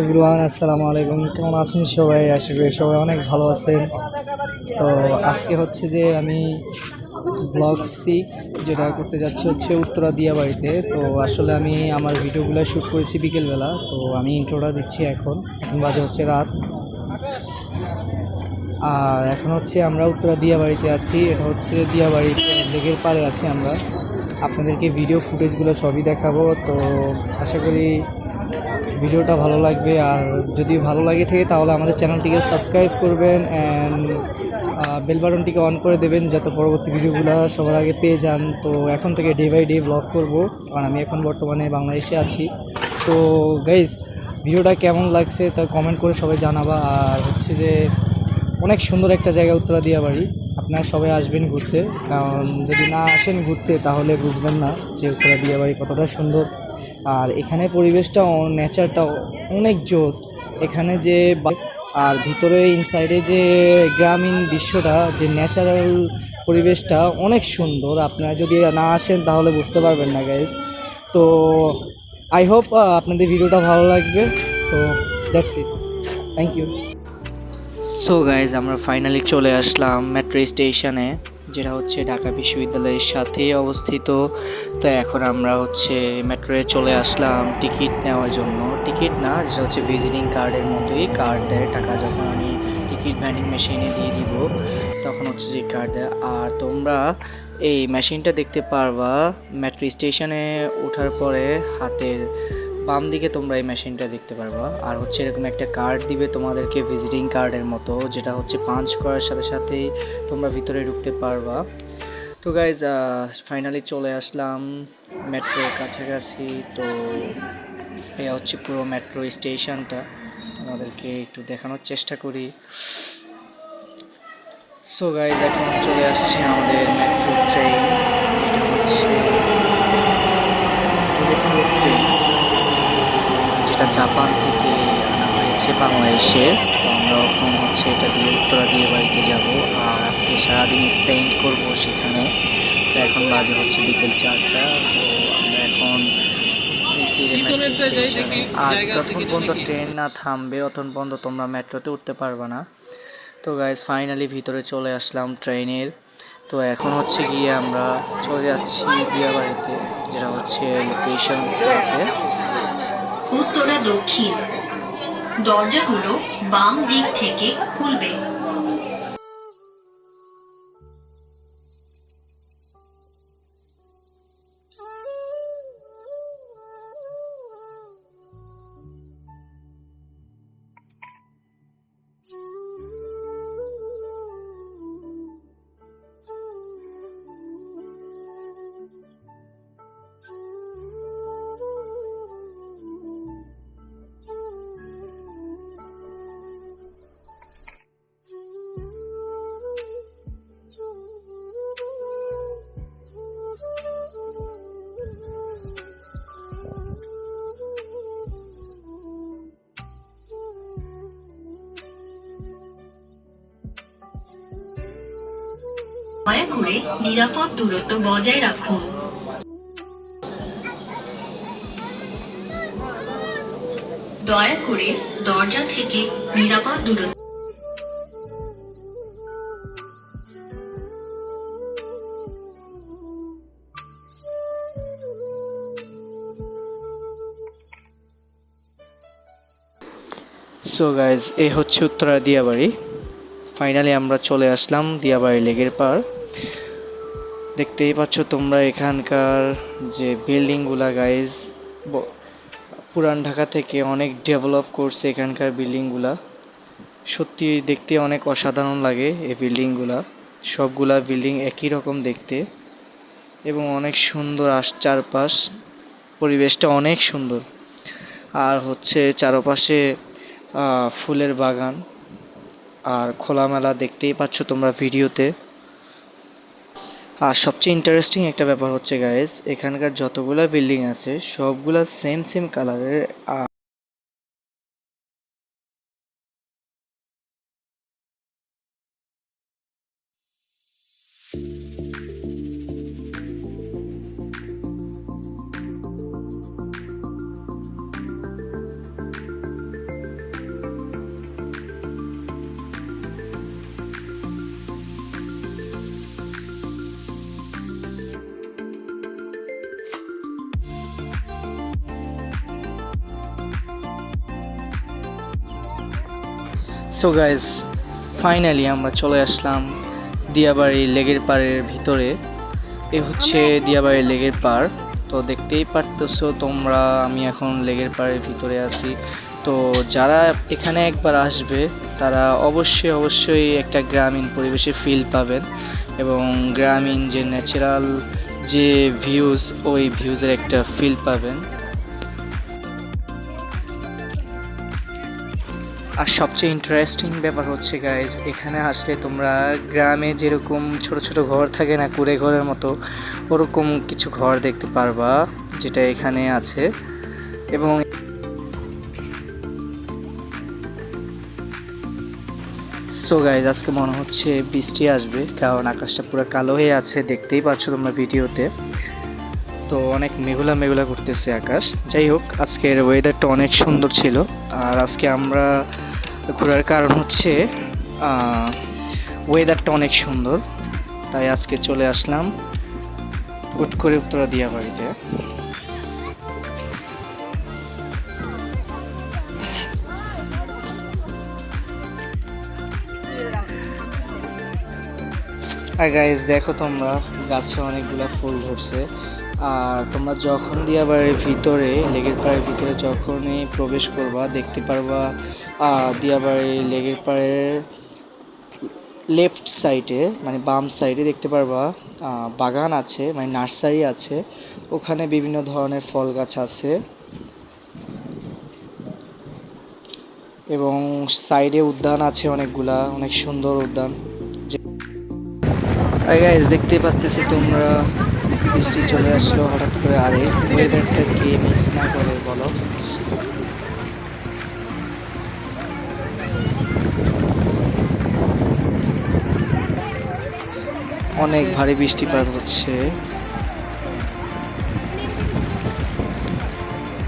Everyone, আসসালামু আলাইকুম। কেমন আছেন সবাই? আশা করি সবাই অনেক ভালো আছেন। তো আজকে হচ্ছে যে আমি ব্লগ সিক্স যেটা করতে যাচ্ছি হচ্ছে উত্তরা দিয়া বাড়িতে। তো আসলে আমি আমার ভিডিওগুলো শ্যুট করেছি বিকেলবেলা। তো আমি ইন্ট্রোটা দিচ্ছি এখন। এখন বাজে হচ্ছে রাত। আর এখন হচ্ছে আমরা উত্তরা দিয়া বাড়িতে আছি। এটা হচ্ছে দিয়া বাড়িতে লেগের পাড়ে আছি আমরা। আপনাদেরকে ভিডিও ফুটেজগুলো সবই দেখাবো। তো আশা করি ভিডিওটা ভালো লাগবে। আর যদি ভালো লাগে থাকে, তাহলে আমাদের চ্যানেলটিকে সাবস্ক্রাইব করবেন অ্যান্ড বেল বাটনটিকে অন করে দেবেন যাতে পরবর্তী ভিডিওগুলো সবার আগে পেয়ে যান। তো এখন থেকে ডে বাই ডে ব্লগ করব। কারণ আমি এখন বর্তমানে বাংলাদেশে আছি। তো গাইজ ভিডিওটা কেমন লাগছে তা কমেন্ট করে সবাই জানাবা। আর হচ্ছে যে, অনেক সুন্দর একটা জায়গা উত্তরা দিয়া বাড়ি। আপনারা সবাই আসবেন ঘুরতে। কারণ যদি না আসেন ঘুরতে, তাহলে বুঝবেন না যে উত্তরা দিয়া বাড়ি কতটা সুন্দর। আর এখানে পরিবেশটা নেচারটা অনেক জোস এখানে যে আর ভিতরে ইনসাইডে যে গ্রামীণ দৃশ্যটা, যে ন্যাচারাল পরিবেশটা অনেক সুন্দর। আপনারা যদি না আসেন, তাহলে বুঝতে পারবেন না গাইজ তো আই হোপ আপনাদের ভিডিওটা ভালো লাগবে। তো that's it thank you so guys আমরা ফাইনালি চলে আসলাম মেট্রো স্টেশনে যেটা হচ্ছে ঢাকা বিশ্ববিদ্যালয়ের সাথে অবস্থিত। তো এখন আমরা হচ্ছে মেট্রোয়ে চলে আসলাম টিকিট নেওয়ার জন্য। টিকিট না, যেটা হচ্ছে ভিজিটিং কার্ডের মতোই কার্ড দেয়। টাকা যখন আমি টিকিট ভ্যান্ডিং মেশিনে দিয়ে দিব, তখন হচ্ছে যে কার্ড দেয়। আর তোমরা এই মেশিনটা দেখতে পারবা, মেট্রো স্টেশনে ওঠার পরে হাতের বাম দিকে তোমরা এই মেশিনটা দেখতে পারবা। আর হচ্ছে এরকম একটা কার্ড দিবে তোমাদেরকে ভিজিটিং কার্ডের মতো, যেটা হচ্ছে পাঞ্চ করার সাথে সাথেই তোমরা ভিতরে ঢুকতে পারবা। তো গাইজ ফাইনালি চলে আসলাম মেট্রোর কাছাকাছি। তো এই হচ্ছে পুরো মেট্রো স্টেশনটা। তোমাদেরকে একটু দেখানোর চেষ্টা করি। সো গাইজ এখন চলে আসছে আমাদের মেট্রো ট্রেন, যেটা হচ্ছে ট্রেন যেটা জাপান থেকে আনা হয়েছে বাংলাদেশে। তো আমরা এখন হচ্ছে এটা দিয়ে উত্তরা দিয়ে বাড়িতে যাব। আর আজকে সারাদিন স্পেন্ড করব সেখানে। তো এখন বাজে হচ্ছে বিকেল চারটা। তো আমরা এখন আর যতক্ষণ পর্যন্ত ট্রেন না থামবে ততক্ষণ পর্যন্ত তোমরা মেট্রোতে উঠতে পারবে না। তো গাইজ ফাইনালি ভিতরে চলে আসলাম ট্রেনের তো এখন হচ্ছে গিয়ে আমরা চলে যাচ্ছি দিয়াবাড়িতে যেটা হচ্ছে লোকেশন উত্তরা দক্ষিণ। দরজাগুলো বাম দিক থেকে খুলবে। দয়া করে নিরাপদ দূরত্ব বজায় রাখুন। দয়া করে দরজা থেকে নিরাপদ দূরত্ব সো গাইজ এই হচ্ছে উত্তরা দিয়াবাড়ি। ফাইনালি আমরা চলে আসলাম দিয়াবাড়ি লেগের পার দেখতেই পাচ্ছ তোমরা এখানকার যে বিল্ডিংগুলা গাইজ পুরান ঢাকা থেকে অনেক ডেভেলপ করছে এখানকার বিল্ডিংগুলা। সত্যি দেখতে অনেক অসাধারণ লাগে এই বিল্ডিংগুলা। সবগুলা বিল্ডিং একই রকম দেখতে। এবং অনেক সুন্দর আশ চারপাশ। পরিবেশটা অনেক সুন্দর। আর হচ্ছে চারপাশে ফুলের বাগান। আর খোলামেলা দেখতেই পাচ্ছ তোমরা ভিডিওতে। আর সবচেয়ে ইন্টারেস্টিং একটা ব্যাপার হচ্ছে গাইজ এখানকার যতগুলো বিল্ডিং আছে, সবগুলা সেম সেম কালারের সো গাইজ ফাইনালি আমরা চলে আসলাম দিয়াবাড়ি লেগের পাড়ের ভিতরে। এ হচ্ছে দিয়াবাড়ি লেগের পাড়। তো দেখতেই পারতেছো তোমরা, আমি এখন লেগের পাড়ের ভিতরে আছি। তো যারা এখানে একবার আসবে, তারা অবশ্যই অবশ্যই একটা গ্রামীণ পরিবেশে ফিল পাবেন। এবং গ্রামীণ যে ন্যাচারাল যে ভিউজ ওই ভিউজের একটা ফিল পাবেন। আর সবচেয়ে ইন্টারেস্টিং ব্যাপার হচ্ছে গাইজ এখানে আসলে তোমরা গ্রামে যেরকম ছোট ছোট ঘর থাকে না, কুড়ে ঘরের মতো, ওরকম কিছু ঘর দেখতে পারবা, যেটা এখানে আছে। এবং সো গাইজ আজকে মনে হচ্ছে বৃষ্টি আসবে, কারণ আকাশটা পুরো কালো হয়ে আছে, দেখতেই পাচ্ছ তোমরা ভিডিওতে। তো অনেক মেঘলা মেঘলা করতেছে আকাশ। যাই হোক, আজকের ওয়েদারটা অনেক সুন্দর ছিল। আর আজকে আমরা ঘোরার কারণ হচ্ছে ওয়েদারটা অনেক সুন্দর। তাই আজকে চলে আসলাম হুট করে উত্তরা দিয়া বাড়িতে আর গাইজ দেখো তোমরা, গাছে অনেকগুলা ফুল ধরছে। আর তোমরা যখন দিয়াবাড়ির ভিতরে, লেগের পাড়ের ভিতরে যখনই প্রবেশ করবা, দেখতে পারবা দিয়াবাড়ি লেগের পাড়ের লেফট সাইডে মানে বাম সাইডে দেখতে পারবা বাগান আছে মানে নার্সারি আছে, ওখানে বিভিন্ন ধরনের ফল গাছ আছে। এবং সাইডে উদ্যান আছে অনেকগুলা, অনেক সুন্দর উদ্যান। দেখতেই পাচ্তেছি তোমরা। বৃষ্টি চলে আসলো, হঠাৎ করে আরে ওয়েদারটা কে মিস না করে বলো। অনেক ভারী বৃষ্টিপাত হচ্ছে।